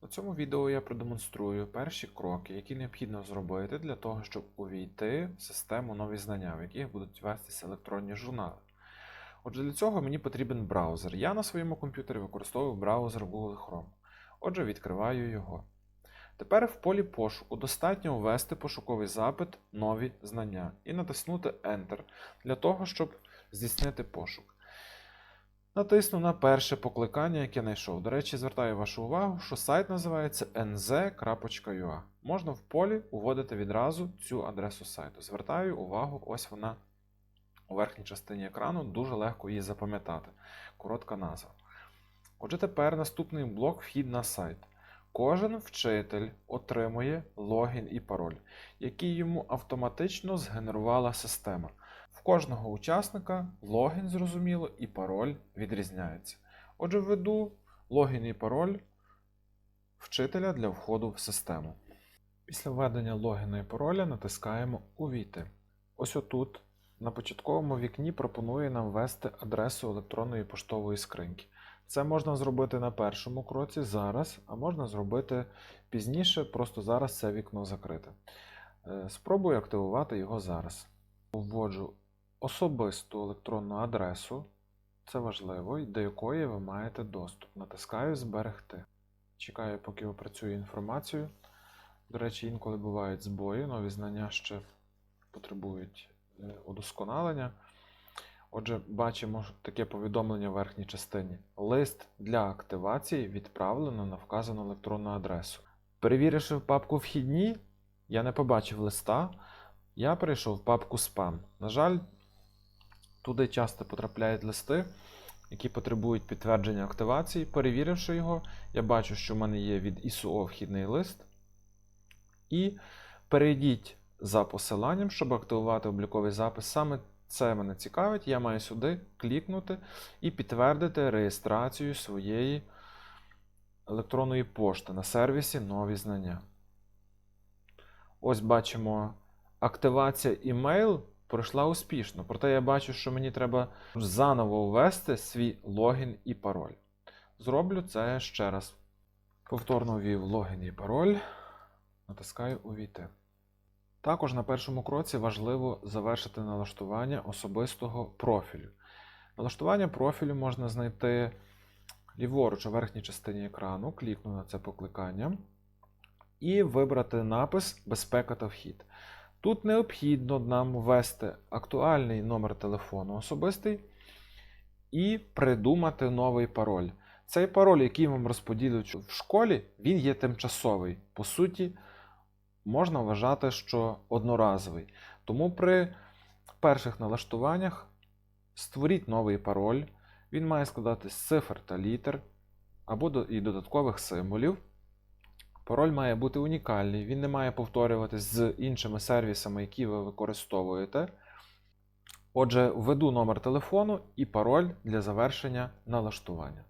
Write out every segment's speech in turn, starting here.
У цьому відео я продемонструю перші кроки, які необхідно зробити для того, щоб увійти в систему нові знання, в яких будуть вестися електронні журнали. Отже, для цього мені потрібен браузер. Я на своєму комп'ютері використовую браузер Google Chrome. Отже, відкриваю його. Тепер в полі пошуку достатньо ввести пошуковий запит Нові знання і натиснути Enter для того, щоб здійснити пошук. Натисну на перше покликання, яке знайшов. До речі, звертаю вашу увагу, що сайт називається nz.ua. Можна в полі уводити відразу цю адресу сайту. Звертаю увагу, ось вона у верхній частині екрану, дуже легко її запам'ятати. Коротка назва. Отже, тепер наступний блок вхід на сайт. Кожен вчитель отримує логін і пароль, який йому автоматично згенерувала система. Кожного учасника логін, зрозуміло, і пароль відрізняється. Отже, введу логін і пароль вчителя для входу в систему. Після введення логіна і пароля натискаємо Увійти. Ось отут на початковому вікні пропонує нам ввести адресу електронної поштової скриньки. Це можна зробити на першому кроці зараз, а можна зробити пізніше, просто зараз це вікно закрите. Е, Спробую активувати його зараз. Вводжу особисту електронну адресу, це важливо, до якої ви маєте доступ. Натискаю Зберегти. Чекаю, поки опрацює інформацію. До речі, інколи бувають збої, нові знання ще потребують е, удосконалення. Отже, бачимо таке повідомлення в верхній частині. Лист для активації відправлено на вказану електронну адресу. Перевіривши в папку Вхідні, я не побачив листа. Я перейшов в папку Спам. На жаль, туди часто потрапляють листи, які потребують підтвердження активації. Перевіривши його, я бачу, що в мене є від ISO вхідний лист. І перейдіть за посиланням, щоб активувати обліковий запис. Саме це мене цікавить. Я маю сюди клікнути і підтвердити реєстрацію своєї електронної пошти на сервісі Нові знання. Ось бачимо, активація email пройшла успішно. Проте я бачу, що мені треба заново ввести свій логін і пароль. Зроблю це ще раз. Повторно ввів логін і пароль. Натискаю Увійти. Також на першому кроці важливо завершити налаштування особистого профілю. Налаштування профілю можна знайти ліворуч у верхній частині екрану, клікну на це покликання і вибрати напис Безпека та вхід. Тут необхідно нам ввести актуальний номер телефону особистий і придумати новий пароль. Цей пароль, який вам розподілюють в школі, він є тимчасовий. По суті, можна вважати, що одноразовий. Тому при перших налаштуваннях створіть новий пароль. Він має складатись з цифр та літер або і додаткових символів. Пароль має бути унікальний, він не має повторюватись з іншими сервісами, які ви використовуєте. Отже, введу номер телефону і пароль для завершення налаштування.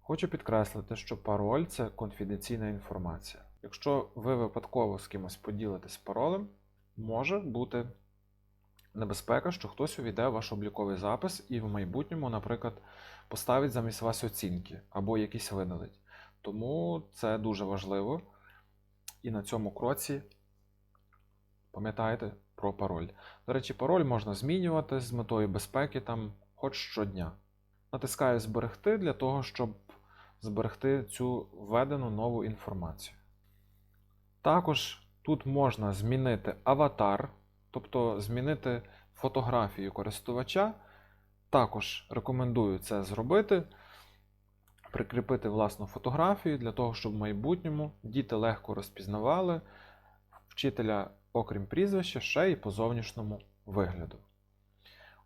Хочу підкреслити, що пароль це конфіденційна інформація. Якщо ви випадково з кимось поділитесь паролем, може бути небезпека, що хтось увійде ваш обліковий запис і в майбутньому, наприклад, поставить замість вас оцінки або якісь видалить. Тому це дуже важливо. І на цьому кроці пам'ятайте про пароль. До речі, пароль можна змінювати з метою безпеки там хоч щодня. Натискаю Зберегти для того, щоб зберегти цю введену нову інформацію. Також тут можна змінити аватар, тобто змінити фотографію користувача. Також рекомендую це зробити, прикріпити власну фотографію для того, щоб в майбутньому діти легко розпізнавали вчителя, окрім прізвища, ще й по зовнішньому вигляду.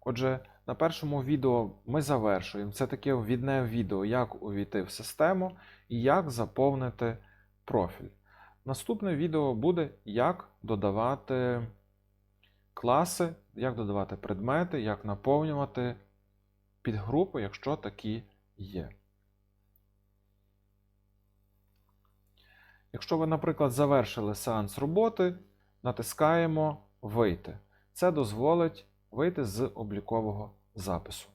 Отже, на першому відео ми завершуємо. Це таке ввідне відео, як увійти в систему і як заповнити профіль. Наступне відео буде, як додавати класи, як додавати предмети, як наповнювати підгрупи, якщо такі є. Якщо ви, наприклад, завершили сеанс роботи, натискаємо Вийти. Це дозволить вийти з облікового запису.